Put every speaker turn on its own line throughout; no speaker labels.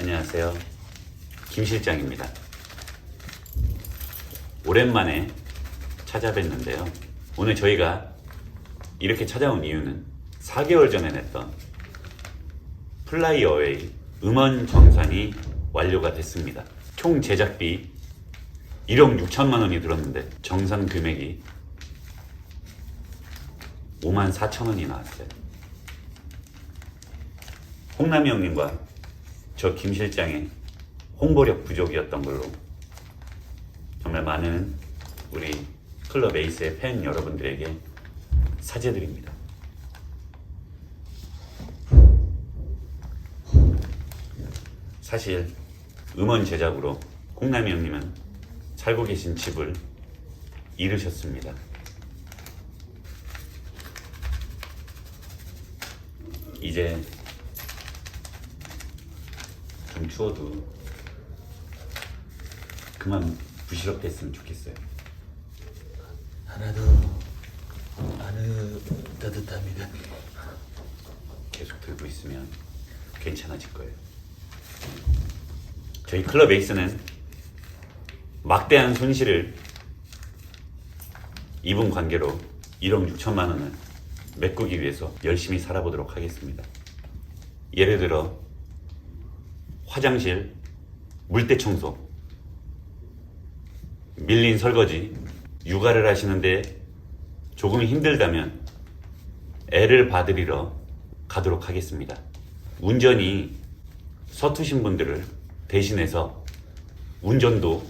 안녕하세요. 김 실장입니다. 오랜만에 찾아뵀는데요. 오늘 저희가 이렇게 찾아온 이유는 4개월 전에 냈던 플라이 어웨이 음원 정산이 완료가 됐습니다. 총 제작비 1억 6천만 원이 들었는데 정산 금액이 5만 4천 원이 나왔어요. 홍남이 형님과 저 김 실장의 홍보력 부족이었던 걸로 정말 많은 우리 클럽 에이스의 팬 여러분들에게 사죄드립니다. 사실 음원 제작으로 홍남이 형님은 살고 계신 집을 잃으셨습니다. 이제 좀 추워도 그만 부시럽게 했으면 좋겠어요.
하나도 안 따뜻합니다.
계속 들고 있으면 괜찮아질 거예요. 저희 클럽 에이스는 막대한 손실을 입은 관계로 1억 6천만 원을 메꾸기 위해서 열심히 살아보도록 하겠습니다. 예를 들어 화장실 물때 청소, 밀린 설거지, 육아를 하시는데 조금 힘들다면 애를 봐드리러 가도록 하겠습니다. 운전이 서투신 분들을 대신해서 운전도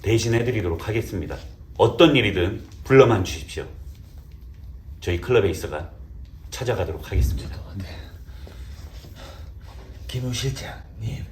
대신해드리도록 하겠습니다. 어떤 일이든 불러만 주십시오. 저희 클럽에 있어가 찾아가도록 하겠습니다.
김우 실장님,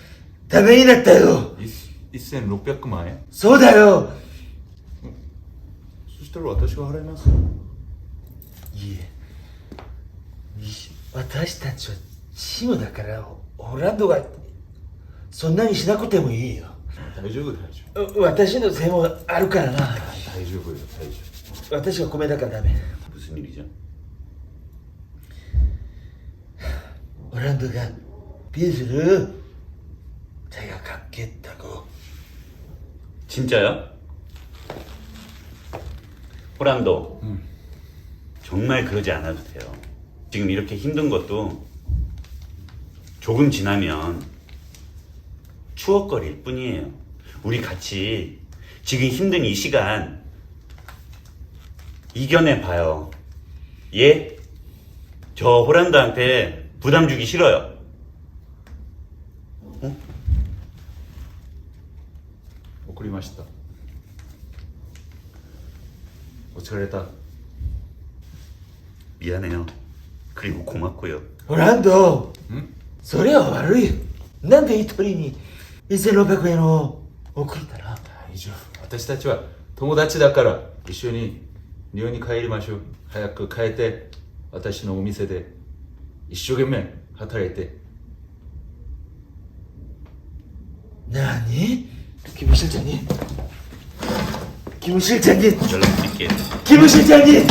ためになったよ。
1600万円？
そうだよ。
そしたら私は払います。
いえ。私たちはチームだからオランドがそんなにしなくてもいいよ。
大丈夫大丈
夫。私のせいもあるからな。
大丈夫よ大丈夫。
私は米だからダメ。
ブスミリじ
ゃん。オランドがビーズル 제가 갚겠다고
진짜요? 호란도 정말 그러지 않아도 돼요. 지금 이렇게 힘든 것도 조금 지나면 추억거릴 뿐이에요. 우리 같이 지금 힘든 이 시간 이겨내 봐요. 예? 저 호란드한테 부담 주기 싫어요.
りました。お疲れた。
嫌ねよ。クリも困っこよ。
オランド。
ん？
それは悪い。よなんで一人に1600円を送ったら？
大丈夫。私たちは友達だから一緒に日本に帰りましょう。早く帰って私のお店で一生懸命働いて。
何？ 김 실장님. 김 실장님.
연락드릴게요.
김 실장님.